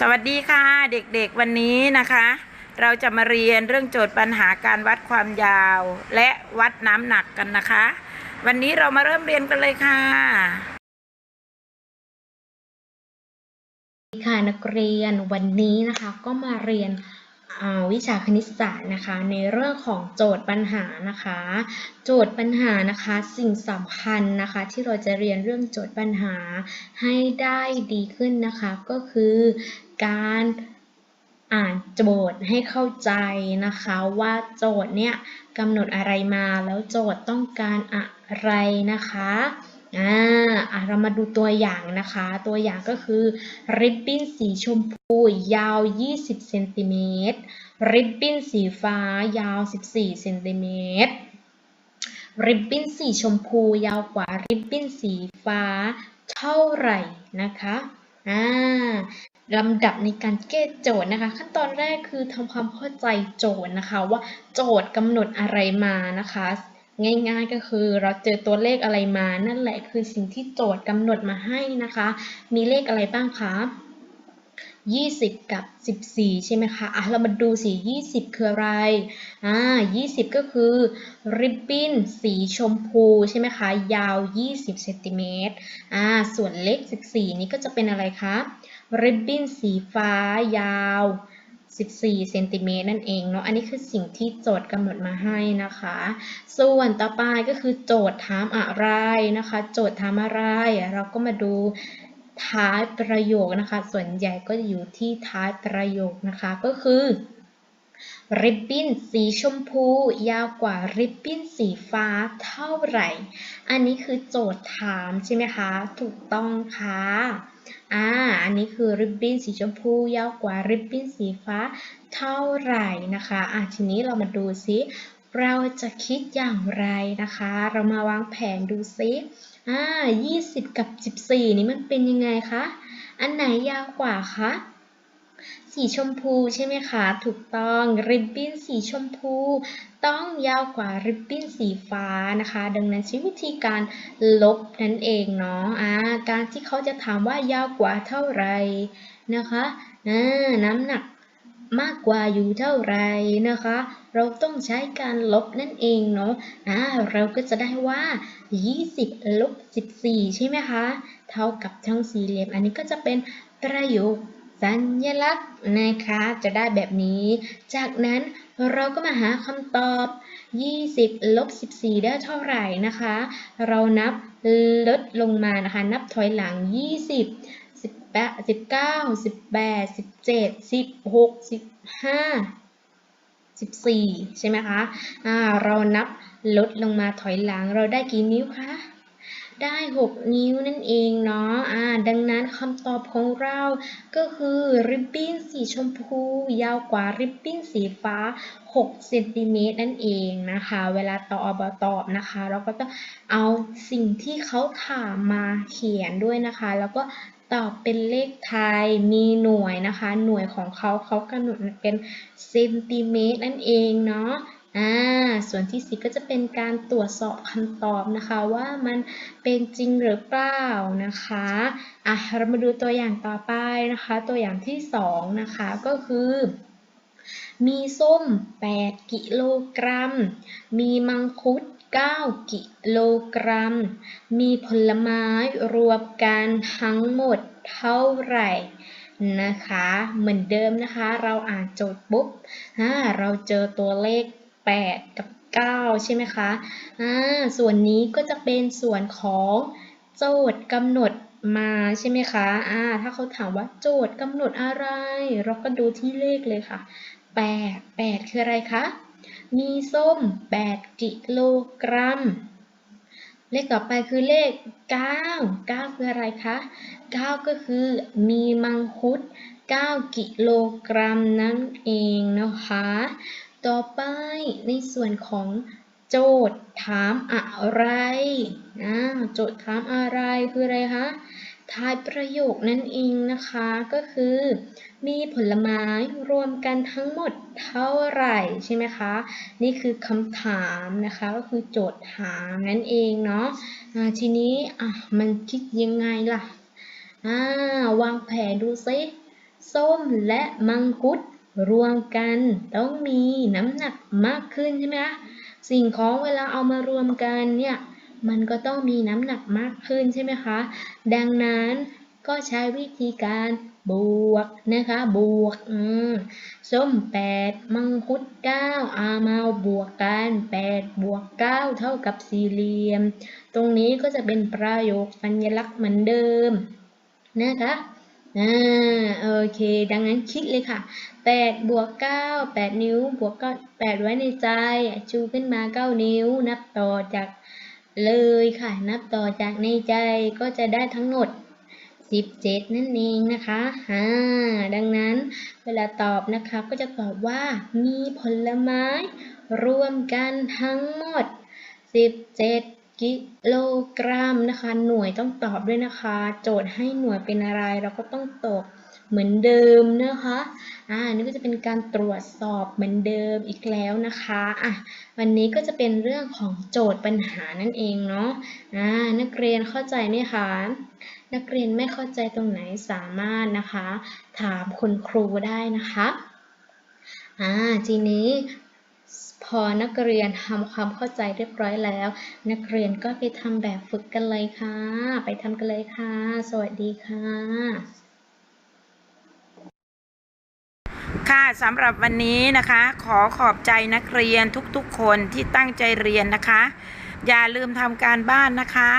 สวัสดีค่ะเด็กๆวันนี้นะคะ เราจะมาเรียนเรื่องโจทย์ปัญหาการวัดความยาว และวัดน้ำหนักกันนะคะ วันนี้เรามาเริ่มเรียนกันเลยค่ะค่ะนักเรียนวันนี้นะคะก็มาเรียน วิชาคณิตศาสตร์นะคะ ในเรื่องของโจทย์ปัญหานะคะ โจทย์ปัญหานะคะ สิ่งสำคัญนะคะ ที่เราจะเรียนเรื่องโจทย์ปัญหาให้ได้ดีขึ้นนะคะ ก็คือการอ่านโจทย์ให้เข้าใจนะคะว่าโจทย์เนี่ยกำหนดอะไรมาแล้วโจทย์ต้องการอะไรนะคะ อ่าเรามาดูตัวอย่างนะคะ ตัวอย่างก็คือ ริบบิ้นสีชมพูยาว 20เซนติเมตร ริบบิ้นสีฟ้ายาว 14เซนติเมตร ริบบิ้นสีชมพูยาวกว่าริบบิ้นสีฟ้าเท่าไหร่นะคะอ่าลำดับในการแก้โจทย์นะคะ ขั้นตอนแรกคือทำความเข้าใจโจทย์นะคะ ว่าโจทย์กำหนดอะไรมานะคะ ง่ายๆก็คือเราเจอตัวเลขอะไรมานั่นแหละคือสิ่งที่โจทย์กำหนดมาให้นะคะ มีเลขอะไรบ้างคะ20 กับ 14 ใช่ไหมคะ อะ เรามาดูสิ20 คืออะไร อ่า 20 ก็คือริบบิ้นสีชมพูใช่ไหมคะ ยาว 20เซนติเมตร อ่า ส่วนเลข 14 นี้ก็จะเป็นอะไรคะริบบิ้นสีฟ้ายาว 14เซนติเมตรนั่นเองเนาะ อันนี้คือสิ่งที่โจทย์กำหนดมาให้นะคะ ส่วนต่อไปก็คือโจทย์ถามอะไรนะคะ โจทย์ถามอะไร เราก็มาดูท้ายประโยคนะคะ ส่วนใหญ่ก็อยู่ที่ท้ายประโยคนะคะ ก็คือ ริบบิ้นสีชมพู ยาวกว่าริบบิ้นสีฟ้าเท่าไหร่ อันนี้คือโจทย์ถามใช่ไหมคะ ถูกต้องค่ะ อ่า อันนี้คือริบบิ้นสีชมพู ยาวกว่าริบบิ้นสีฟ้าเท่าไหร่นะคะ อะทีนี้เรามาดูซิเราจะคิดอย่างไรนะคะ เรามาวางแผนดูซิอ่า20 กับ 14 นี่มันเป็นยังไงคะ อันไหนยาวกว่าคะ สีชมพูใช่ไหมคะ ถูกต้องริบบิ้นสีชมพู ต้องยาวกว่าริบบิ้นสีฟ้านะคะ ดังนั้นใช้วิธีการลบนั่นเองเนาะอ่าการที่เขาจะถามว่ายาวกว่าเท่าไหร่นะคะน้ำหนักมากกว่าอยู่เท่าไหร่นะคะ เราต้องใช้การลบนั่นเองเนาะอ่าเราก็จะได้ว่า 20 ลบ 14 ใช่ไหมคะ เท่ากับช่องสี่เหลี่ยม อันนี้ก็จะเป็นประโยค สัญลักษณ์นะคะจะได้แบบนี้ จากนั้นเราก็มาหาคำตอบ 20ลบ14 ได้เท่าไหร่นะคะ เรานับลดลงมานะคะ นับถอยหลัง 20 18 19 18 17 16 15 14 ใช่ไหมคะ อ่า เรานับลดลงมาถอยหลัง เราได้กี่นิ้วคะ ได้ 6 นิ้วนั่นเองเนาะอ่าดังนั้นคำตอบของเราก็คือริบบิ้นสีชมพูยาวกว่าริบบิ้นสีฟ้า 6 เซนติเมตรนั่นเองนะคะ เวลาตอบตอบนะคะ เราก็ต้องเอาสิ่งที่เขาถามมาเขียนด้วยนะคะ แล้วก็ตอบเป็นเลขไทยมีหน่วยนะคะ หน่วยของเขาเขากำหนดเป็นเซนติเมตรนั่นเองเนาะ อ่าส่วนที่สี่ก็จะเป็นการตรวจสอบคำตอบนะคะว่ามันเป็นจริงหรือเปล่านะคะอะเรามาดูตัวอย่างต่อไปนะคะ ตัวอย่างที่สองนะคะก็คือมีส้ม 8 กิโลกรัม มีมังคุด 9 กิโลกรัม มีผลไม้รวมกันทั้งหมดเท่าไหร่นะคะ เหมือนเดิมนะคะ เราอ่านโจทย์ปุ๊บเราเจอตัวเลข 8 กับ 9 ใช่ไหมคะอ่าส่วนนี้ก็จะเป็นส่วนของโจทย์กำหนดมาใช่ไหมคะอ่าถ้าเขาถามว่าโจทย์กำหนดอะไร เราก็ดูที่เลขเลยค่ะ 8 8 คืออะไรคะ มีส้ม 8 กิโลกรัม เลขต่อไปคือเลข 9 9 คืออะไรคะ 9 ก็คือมีมังคุด 9 กิโลกรัมนั่นเองนะคะ ต่อไปในส่วนของโจทย์ถามอะไรอ่าโจทย์ถามอะไรคืออะไรคะท้ายประโยคนั่นเองนะคะก็คือ มีผลไม้รวมกันทั้งหมดเท่าไหร่ใช่ไหมคะ นี่คือคำถามนะคะก็คือโจทย์ถามนั่นเองเนาะอ่าทีนี้อะมันคิดยังไงล่ะวางแผนดูซิส้มและมังคุด รวมกันต้องมีน้ำหนักมากขึ้นใช่ไหมคะสิ่งของเวลาเอามารวมกันเนี่ยมันก็ต้องมีน้ำหนักมากขึ้นใช่ไหมคะ ดังนั้นก็ใช้วิธีการบวกนะคะ บวกอืมส้มแปดมังคุดเก้าอามาบวกกันแปดบวกเก้าเท่ากับสี่เหลี่ยม ตรงนี้ก็จะเป็นประโยคสัญลักษณ์เหมือนเดิมนะคะ อ่าโอเค ดังนั้นคิดเลยค่ะแปดบวกเก้าแปดนิ้ว บวกก็แปดไว้ในใจชูขึ้นมาเก้านิ้ว นับต่อจากเลยค่ะ นับต่อจากในใจก็จะได้ทั้งหมด 17 นั่นเองนะคะอ่าดังนั้นเวลาตอบนะคะก็จะตอบว่ามีผลไม้ รวมกันทั้งหมด 17 กิโลกรัมนะคะ หน่วยต้องตอบด้วยนะคะ โจทย์ให้หน่วยเป็นอะไรเราก็ต้องตอบเหมือนเดิมนะคะ อ่า นี่ก็จะเป็นการตรวจสอบเหมือนเดิมอีกแล้วนะคะ อะ วันนี้ก็จะเป็นเรื่องของโจทย์ปัญหานั่นเองเนาะ อ่า นักเรียนเข้าใจไหมคะ นักเรียนไม่เข้าใจตรงไหนสามารถนะคะ ถามคุณครูได้นะคะ อ่า ทีนี้ พอนักเรียนทำความเข้าใจเรียบร้อยแล้ว นักเรียนก็ไปทำแบบฝึกกันเลยค่ะ ไปทำกันเลยค่ะ สวัสดีค่ะค่ะสำหรับวันนี้นะคะ ขอขอบใจนักเรียนทุกๆคนที่ตั้งใจเรียนนะคะ อย่าลืมทำการบ้านนะคะ